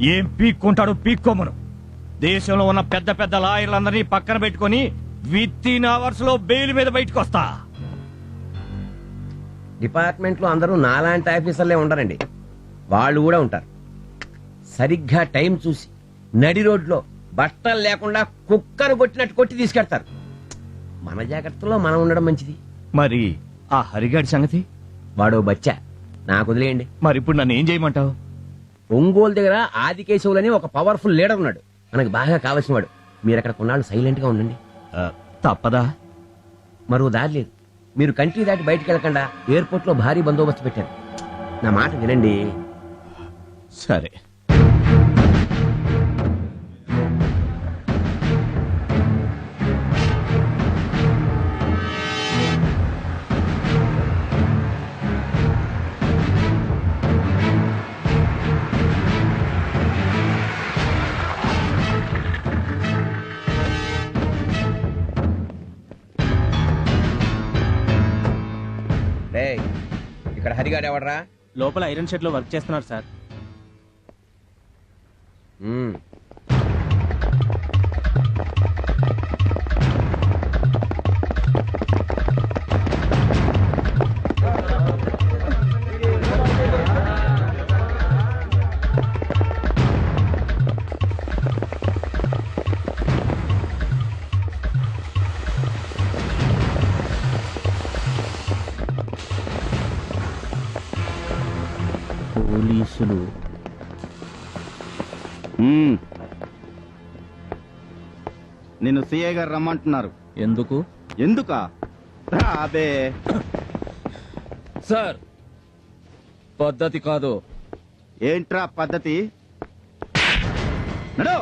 ఏం పీక్కుంటాడు పీక్కోమను. దేశంలో ఉన్న పెద్ద పెద్ద లాయర్లందరినీ పక్కన పెట్టుకొని విత్ ఇన్ అవర్స్లో బెయిల్ మీద బయటకు వస్తా డిపార్ట్మెంట్లో అందరూ నాలాంటి ఆఫీసర్లే ఉండరండి. వాళ్ళు కూడా ఉంటారు. సరిగ్గా టైం చూసి నడి రోడ్లో బట్టలు లేకుండా కుక్కను కొట్టినట్టు కొట్టి తీసుకెడతారు. మన జాగ్రత్తలో మనం ఉండడం మంచిది. మరి ఆ హరిగాడి సంగతి? వాడు బచ్చా. నాకు వదిలేయండి. మరి ఇప్పుడు నన్ను ఏం చేయమంటావు? ఒంగోలు దగ్గర ఆదికేశవులని ఒక పవర్ఫుల్ లీడర్ ఉన్నాడు. మనకు బాగా కావాల్సిన వాడు. మీరు అక్కడ కొన్నాళ్ళు సైలెంట్గా ఉండండి. తప్పదా? మరో దారి లేదు. మీరు కంట్రీ దాటి బయటకు వెళ్ళకుండా. ఎయిర్పోర్ట్లో భారీ బందోబస్తు పెట్టారు. నా మాట వినండి. సరే. హరిగాడు ఎవడరా? లోపల ఐరన్ షెడ్లో వర్క్ చేస్తున్నారు సార్. సిఐ గారు రమ్మంటున్నారు. ఎందుకు? ఎందుకా? అబే సార్ పద్ధతి కాదు. ఏంట్రా పద్ధతి? నడు.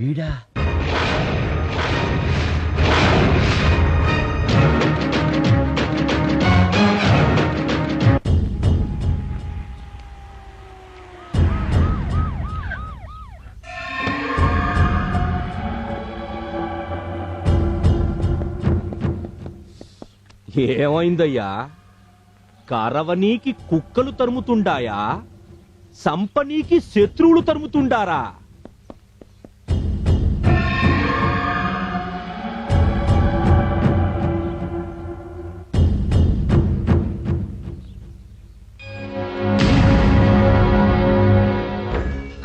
వీడా? ఏమైందయ్యా? కరవనీకి కుక్కలు తరుముతుండాయా? సంపనీకి శత్రువులు తరుముతుండారా?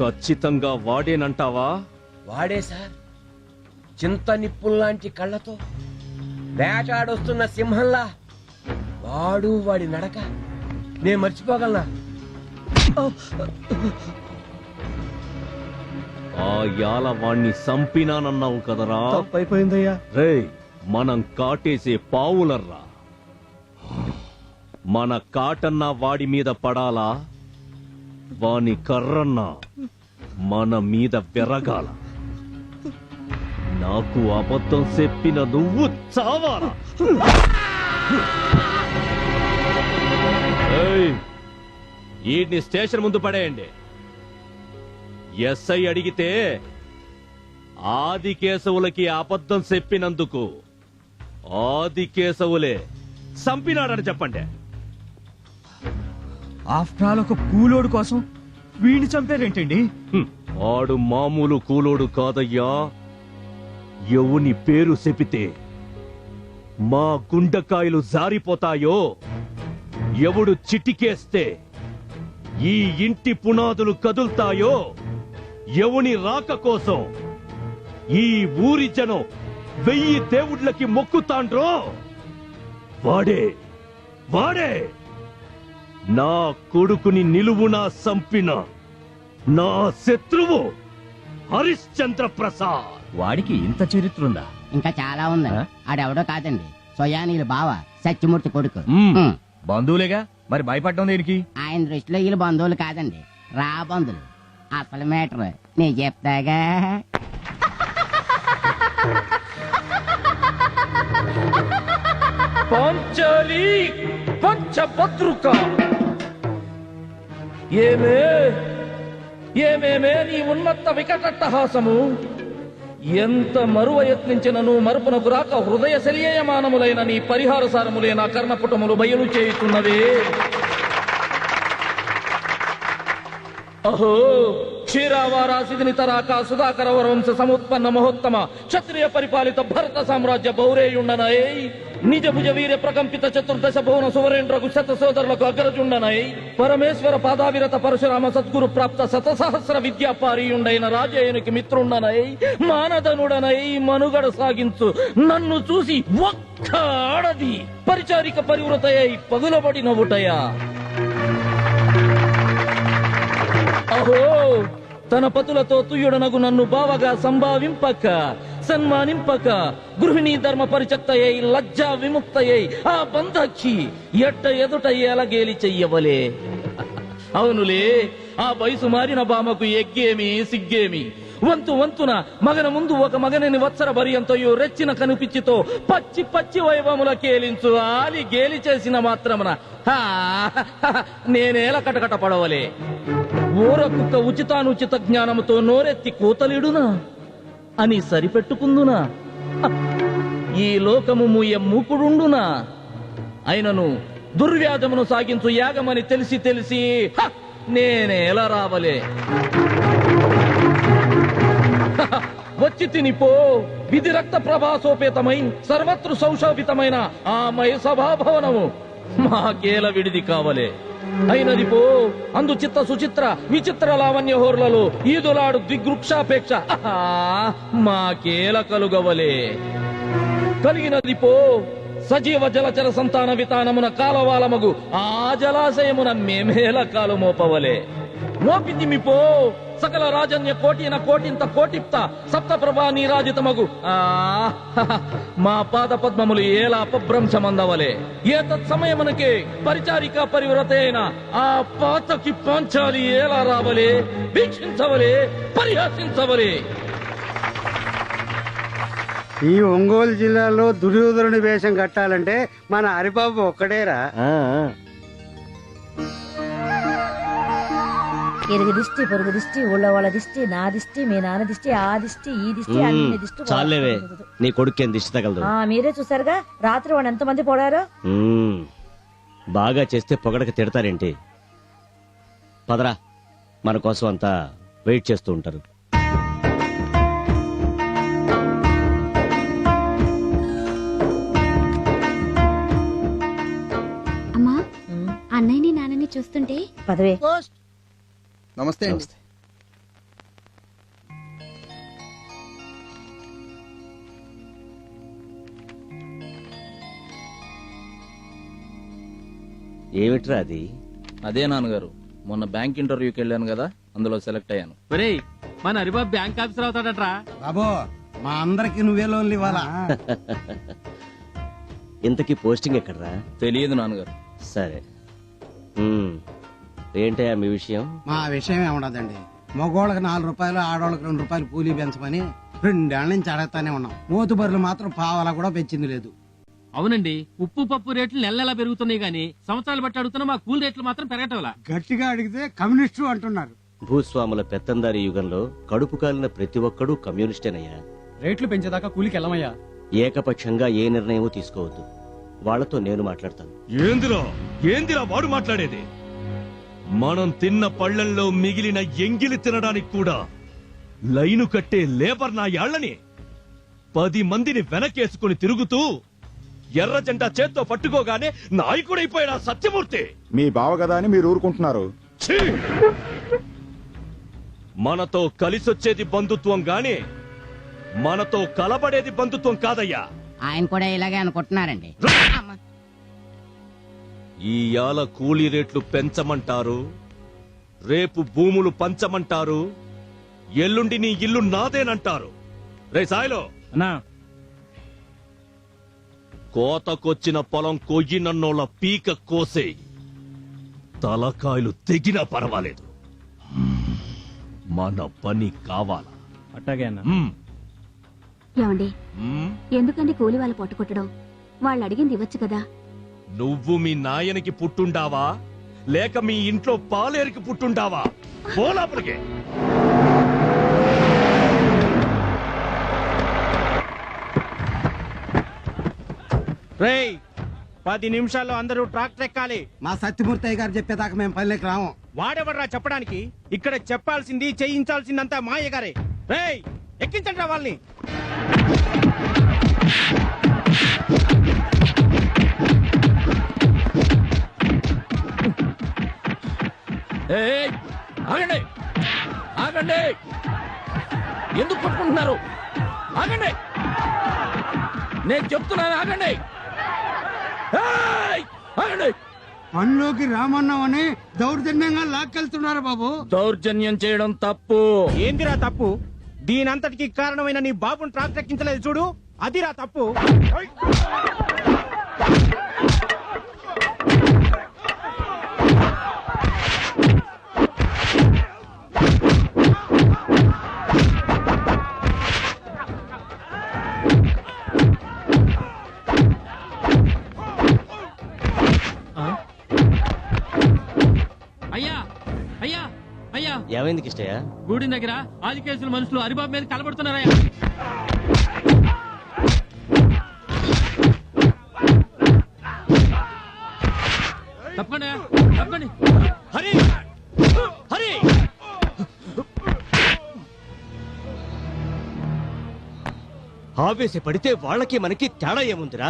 ఖచ్చితంగా వాడేనంటావా? వాడే సార్. చింత నిప్పుల్లాంటి కళ్ళతో వేటాడొస్తున్న సింహంలా వాడు వాడి నడక. నేను మర్చిపోగలనా? ఆ యాల వాణ్ణి సంపినానన్నావు కదరా? అయిపోయిందయ్యా రేయ్ మనం కాటేసే పావులర్రా. మన కాటన్న వాడి మీద పడాలా? వాని కర్రన్న మన మీద వెరగాల. నాకు అబద్ధం చెప్పిన నువ్వు చావాలా? ఏయ్, స్టేషన్ ముందు పడేయండి. ఎస్ఐ అడిగితే ఆది కేశవులకి అబద్ధం చెప్పినందుకు ఆది కేశవులే చంపినాడని చెప్పండి. ఆఫ్టర్ ఆల్ ఒక కూలోడు కోసం వీడిని చంపారేంటండి? వాడు ఆడు మామూలు కూలోడు కాదయ్యా. ఎవని పేరు చెపితే మా గుండెకాయలు జారిపోతాయో? ఎవడు చిటికేస్తే ఈ ఇంటి పునాదులు కదులుతాయో? ఎవని రాక కోసం ఈ ఊరి జనం వెయ్యి దేవుళ్ళకి మొక్కుతాండ్రో? వాడే వాడే! నా కొడుకుని నిలువునా సంపిన నా శత్రువు హరిశ్చంద్ర ప్రసాద్. వాడికి ఇంత చరిత్ర ఉందా ఇంకా చాలా ఉంది. ఆడెవడో కాదండి. సోయానీలు బావ సత్యమూర్తి కొడుకు. బంధువులేగా? మరి భయపడడం దేనికి? ఆయన దృష్టిలో వీళ్ళు బంధువులు కాదండి. రా బంధువులు. అసలు మేటర్ నేను చెప్తాగా? పాంచాలి పంచభద్రుక ఏమే? ఏమేమే నీ ఉన్నత వికటట్టహాసము? ఎంత మరువ యత్నించినను మరుపునకు రాక హృదయ శల్యమానములైన నీ పరిహార సారములే నా కర్ణపుటములు బయలు చేయుతున్నవే అహో! క్షీరావారాసిదిని తరాక సుధాకర వరవంశ సముత్పన్న మహోత్తమ క్షత్రియ పరిపాలిత భరత సామ్రాజ్య బౌరేయుండనై నిజ భుజ వీర ప్రకంపిత చతుర్దశ భువన సువరేంద్రకు శత సోదరులకు అగ్రజుండనై. పరమేశ్వర పాదావిరత పరశురామ సద్గురు ప్రాప్త శత సహస్ర విద్యాపారీయుండైన రాజేయునికి మిత్రుండనై. మానదనుడనై మనుగడ సాగించు. నన్ను చూసి ఒక్క ఆడది పరిచారిక పరివృతయై పగులబడినవుటయా అహో! తన పతులతో తుయ్యుడనగు నన్ను బావగా సంభావింపక సన్మానింపక గృహిణీ ధర్మ పరిచక్తయ్యై లజ్జా విముక్తయ్యై ఆ బంధక్షి ఎట్ట ఎదుట ఎలగేలి చెయ్యవలే. అవునులే ఆ వయసు మారిన బామకు ఎగ్గేమి సిగ్గేమి? వంతు వంతున మగన ముందు ఒక మగనని వత్సర భర్యంతయు రెచ్చిన కనిపిచ్చితో పచ్చి పచ్చి వైభవముల కేలించు ఆలి గేలి చేసిన మాత్రమున. నేనేల కటకట పడవలే. ఊర కుక్క ఉచితానుచిత జ్ఞానముతో నోరెత్తి కూతలిడునా? అని సరిపెట్టుకుందునా? ఈ లోకము మూయ మూకుడుండునా? అయినను దుర్వ్యాధమును సాగించు యాగమని తెలిసి తెలిసి నేనేల నేనే ఎలా రావలే. వచ్చి తినిపో విధి రక్త ప్రభాసోపేతమై సర్వత్రు సంశోభితమైన ఆ మయ సభాభవనము మాకేల విడిది కావలే. అయినది పో. అందు చిత్త సుచిత్ర విచిత్ర లావణ్య హోర్లలో ఈదులాడు దిగ్వృక్షాపేక్ష మాకేల కలుగవలే. కలిగినది పో. సజీవ జలచర సంతాన వితానమున కాలవాలమగు ఆ జలాశయమున మేమేల కాలు మోపవలే మోపింది పో సకల రాజన్య కోటిన కోటింత కోటిప్త సప్త ప్రభా నీరాజితమగు ఆ హహ, మా పాద పద్మములు ఏలా అపభ్రంశమందవలే. ఏ తత్సమయమునకే పరిచారిక పరివ్రత అయిన ఆ పాతకి పాంచాలి ఏలా రావలే? వీక్షించవలే పరిహసించవలే. ఈ ఒంగోలు జిల్లాలో దుర్యోధనుడి వేషం కట్టాలంటే మన హరిబాబు ఒక్కడేరా. ఇరుగు దిష్టి పొరుగు దిష్టి ఊళ్ళో వాళ్ళ దిష్టి నా దిష్టి మీ నాన్న దిష్టి ఆ దిష్టి ఈ దిష్టి అన్ని దిష్టి చాలేవే. నీ కొడుకేం దిష్టి తగలదు. ఆ మీరే చూసారుగా రాత్రి వాడు ఎంత మంది పోడారో? మ్మ్. బాగా చేస్తే పొగడక తిడతారేంటి? పదరా. మన కోసం అంతా వెయిట్ చేస్తూ ఉంటారు. అమ్మా అన్నయ్యని నాన్నని చూస్తుంటే పదవే. నమస్తే ఏమిట్రా అది? అదే నాన్నగారు మొన్న బ్యాంక్ ఇంటర్వ్యూకి వెళ్ళాను కదా అందులో సెలెక్ట్ అయ్యాను. ఒరేయ్ మన హరిబాబు బ్యాంక్ ఆఫీసర్ అవుతాడట్రా? బాబు మా అందరికి నువ్వే లోన్లు ఇవ్వాలా? ఇంతకీ పోస్టింగ్ ఎక్కడరా? తెలియదు నాన్నగారు. సరే. ఏంటయ్యా మీ విషయం? మా విషయం ఏముండదండి. మగోళ్ళకి నాలుగు రూపాయలు ఆడోళ్ళకి రెండు రూపాయలు కూలీ పెంచమని రెండేళ్ళ నుంచి అడగతానే ఉన్నాం. మోతుబరులు మాత్రం పావలా కూడా పెంచింది లేదు. అవునండి ఉప్పు పప్పు రేట్లు నెల నెలా పెరుగుతున్నాయి గానీ సంవత్సరాలు బట్టి అడుగుతున్న మా కూల్ రేట్లు మాత్రం పెరగటంలా గట్టిగా అడిగితే కమ్యూనిస్టు అంటున్నారు. భూస్వాముల పెత్తందారి యుగంలో కడుపు కాలిన ప్రతి ఒక్కడూ కమ్యూనిస్టేనయ్యా. రేట్లు పెంచేదాకా కూలికి వెళ్ళమయ్యా ఏకపక్షంగా ఏ నిర్ణయమూ తీసుకోవద్దు. వాళ్ళతో నేను మాట్లాడతాను. ఏందిరా? ఏందిరా వాడు మాట్లాడేది? మనం తిన్న పళ్ళల్లో మిగిలిన ఎంగిలి తినడానికి కూడా లైను కట్టే లేబర్ నా యాళ్ళని పది మందిని వెనకేసుకుని తిరుగుతూ ఎర్ర జెండా చేత్తో పట్టుకోగానే నాయకుడైపోయాడు ఆ సత్యమూర్తి. మీ బావ కదా అని మీరు ఊరుకుంటున్నారు. ఛీ! మనతో కలిసొచ్చేది బంధుత్వం గాని మనతో కలబడేది బంధుత్వం కాదయ్యా. ఆయన కూడా ఇలాగే అనుకుంటున్నారండి. అమ్మ. ఈ యాల కూలీ రేట్లు పెంచమంటారు? రేపు భూములు పంచమంటారు? ఎల్లుండి నీ ఇల్లు నాదేనంటారు? రే సాయిలో! అన్నా. కోతకొచ్చిన పొలం కొయ్యినన్నోళ్ళ పీక కోసే తలకాయలు తెగినా పర్వాలేదు. మన పని కావాలా? అట్టాగే అన్న. మ్మ్. ఏమండి? మ్మ్. ఎందుకండి కూలి వాళ్ళ పొట్ట కొట్టడం? వాళ్ళు అడిగింది ఇవ్వచ్చు కదా? నువ్వు మీ నాయనకి పుట్టుండావా? లేక మీ ఇంట్లో పాలేరికి పుట్టుండావా? పోలాపలికే రేయ్ పది నిమిషాల్లో అందరూ ట్రాక్టర్ ఎక్కాలి. మా సత్యమూర్తి గారు చెప్పేదాకా మేము పల్లెకి రాము. వాడెవర్రా చెప్పడానికి? ఇక్కడ చెప్పాల్సింది చేయించాల్సిందంతా మాయ గారే రేయ్ ఎక్కించండి వాళ్ళని. ఎందుకు పట్టుకుంటున్నారు? ఆగండి. నేను చెప్తున్నాను ఆగండి. ఏయ్, ఆగండి. పనిలోకి రామన్నామని దౌర్జన్యంగా లాక్కెళ్తున్నారు బాబు. దౌర్జన్యం చేయడం తప్పు. ఏందిరా తప్పు? దీనంతటికి కారణమైన నీ బాబుని ఎక్కించలేదు చూడు. అదిరా తప్పు. అయ్యా అయ్యా అయ్యా. ఏమైంది కిష్టయ్య? గూడి దగ్గర ఆది కేసుల మనుషులు హరిబాబు మీద కలబడుతున్నారయ్యా తప్పకుండా తప్పండి హరి! హరి! ఆవేశపడితే వాళ్ళకి మనకి తేడా ఏముందిరా?